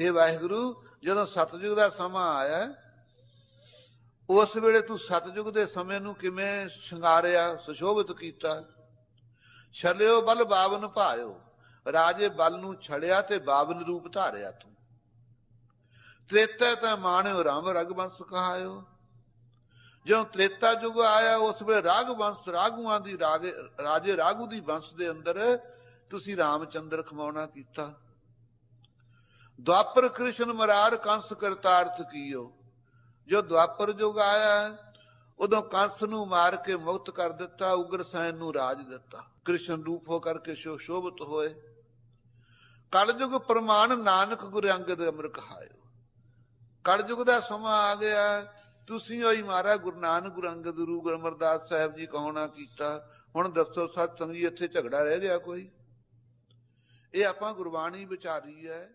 ਹੇ ਵਾਹਿਗੁਰੂ, ਜਦੋਂ ਸਤਜੁਗ ਦਾ ਸਮਾਂ ਆਇਆ ਉਸ ਵੇਲੇ ਤੂੰ ਸਤਜੁਗ ਦੇ ਸਮੇਂ ਨੂੰ ਕਿਵੇਂ ਸ਼ਿੰਗਾਰਿਆ, ਸੁਸ਼ੋਭਿਤ ਕੀਤਾ? ਛਲਿਓ ਬਲ ਬਾਵਨ ਭਾਇਓ, ਰਾਜੇ ਬਲ ਨੂੰ ਛੜਿਆ ਤੇ ਬਾਵਨ ਰੂਪ ਧਾਰਿਆ ਤੂੰ। ਤ੍ਰੇਤਾ ਤਾਂ ਮਾਣਿਓ ਰਾਮ ਰਗਵੰਸ ਕਹਾਇਓ। ਜਦੋਂ ਤ੍ਰੇਤਾ ਯੁਗ ਆਇਆ, ਉਸ ਵੇਲੇ ਰਾਗਵੰਸ ਰਾਗੂਆਂ ਦੀ ਰਾਜੇ ਰਾਗੂ ਦੀ ਵੰਸ਼ ਦੇ ਅੰਦਰ ਤੁਸੀਂ ਰਾਮਚੰਦਰ ਖਮਾਉਣਾ ਕੀਤਾ। ਦੁਆਪਰ ਕ੍ਰਿਸ਼ਨ ਮਰਾਰ ਕੰਸ ਕਰਤਾਰਥ ਕੀਓ। ਜੋ ਦੁਆਪਰ ਯੁਗ ਆਇਆ ਉਦੋਂ ਕੰਸ ਨੂੰ ਮਾਰ ਕੇ ਮੁਕਤ ਕਰ ਦਿੱਤਾ, ਉਗਰ ਨੂੰ ਰਾਜ ਦਿੱਤਾ। ਕ੍ਰਿਸ਼ਨ ਰੂਪ ਹੋ ਕਰਕੇ ਸ਼ੋਭਤ ਹੋਏ। ਕਲਯੁਗ ਪ੍ਰਮਾਣ ਨਾਨਕ ਗੁਰ ਅੰਗਦ ਅਮਰ ਕਹਾਇਓ ਕਲਯੁਗ ਦਾ ਸਮਾਂ ਆ ਗਿਆ ਤੁਸੀਂ ਹੋਈ ਮਾਰਾ ਗੁਰੂ ਨਾਨਕ ਗੁਰੂ ਅੰਗਦ, ਗੁਰੂ ਗੁਰੂ ਅਮਰਦਾਸ ਸਾਹਿਬ ਜੀ ਕਹੋਣਾ ਕੀਤਾ। ਹੁਣ ਦੱਸੋ ਸਤ ਸੰਗੀ ਇੱਥੇ ਝਗੜਾ ਰਹਿ ਗਿਆ ਕੋਈ? ਇਹ ਆਪਾਂ ਗੁਰਬਾਣੀ ਵਿਚਾਰੀ ਹੈ।